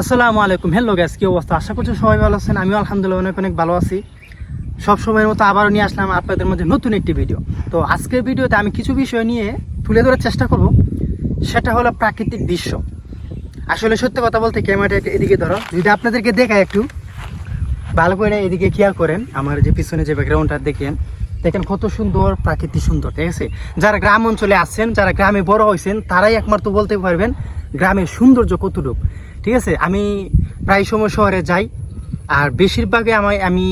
আসসালামু আলাইকুম। Hello gas কি অবস্থা? আশা করছি সবাই ভালো আছেন। আমিও আলহামদুলিল্লাহ অনেক অনেক ভালো আছি। সব সময়ের মতো আবারও নিয়ে আসলাম আপনাদের মধ্যে নতুন একটি ভিডিও তো আজকের ভিডিওতে আমি কিছু বিষয় নিয়ে তুলে ধরার চেষ্টা করব। সেটা হলো প্রাকৃতিক দৃশ্য। আসলে সত্যি কথা বলতে ক্যামেরাটা এদিকে ধরো। যদি আপনাদেরকে দেখায় একটু, ভালো করে এদিকে খেয়াল করেন। আমার যে পিছনে যে ব্যাকগ্রাউন্ডটা দেখেন দেখেন কত সুন্দর প্রাকৃতিক সুন্দর, ঠিক আছে? যারা গ্রাম অঞ্চলে আছেন, যারা গ্রামে বড় হয়েছেন, তারাই একমাত্র বলতে পারবেন গ্রামের সৌন্দর্য কতটুকু? ঠিক আছে? আমি প্রায় সময় শহরে যাই, আর বেশিরভাগে আমায় আমি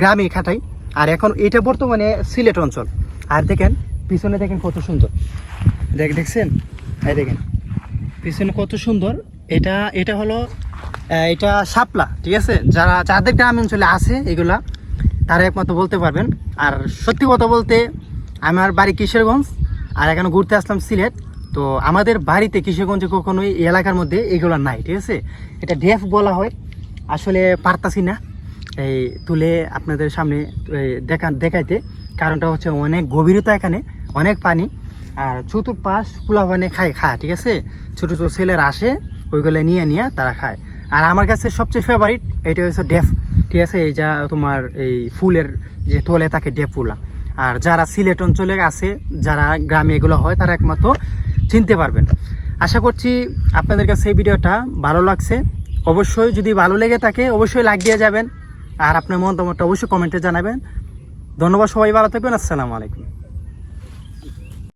গ্রামে খাটাই। আর এখন এটা বর্তমানে সিলেট অঞ্চল। আর দেখেন, পিছনে দেখেন কত সুন্দর। দেখ দেখছেন? হ্যাঁ দেখেন। পিছনে কত সুন্দর। এটা এটা হলো এটা শাপলা, ঠিক আছে? যারা যাদের গ্রাম অঞ্চলে আছে এগুলা, তারা একমাত্র বলতে পারবেন। আর সত্যি কথা বলতে, আমার বাড়ি কিশোরগঞ্জ, আর এখানে ঘুরতে আসলাম সিলেট। তো আমাদের বাড়িতে কিশোরগঞ্জে কখনো এই এলাকার মধ্যে এগুলো নাই, ঠিক আছে? এটা ডেফ বলা হয়। আসলে পারতাছি না এই তুলে আপনাদের সামনে দেখা, দেখাইতে। কারণটা হচ্ছে অনেক গভীরতা এখানে, অনেক পানি। আর চতুর্পাশ পোলাপানে খায় খায় ঠিক আছে? ছোটো ছোটো ছেলেরা আসে, ওইগুলো নিয়ে নিয়ে তারা খায়। আর আমার কাছে সবচেয়ে ফেভারিট এটা হচ্ছে ডেফ ঠিক আছে? এই যা তোমার এই ফুলের যে তোলে থাকে ডেফ ফুলা আর যারা সিলেট অঞ্চলে আছে, যারা গ্রামে এগুলো হয়, তারা একমাত্র চিনতে পারবেন। আশা করছি আপনাদের কাছে এই ভিডিওটা ভালো লাগছে। অবশ্যই যদি ভালো লেগে থাকে, অবশ্যই লাইক দিয়ে যাবেন। আর আপনার মতামতটা অবশ্যই কমেন্টে জানাবেন। ধন্যবাদ সবাই, ভালো থাকবেন। আসসালামু আলাইকুম।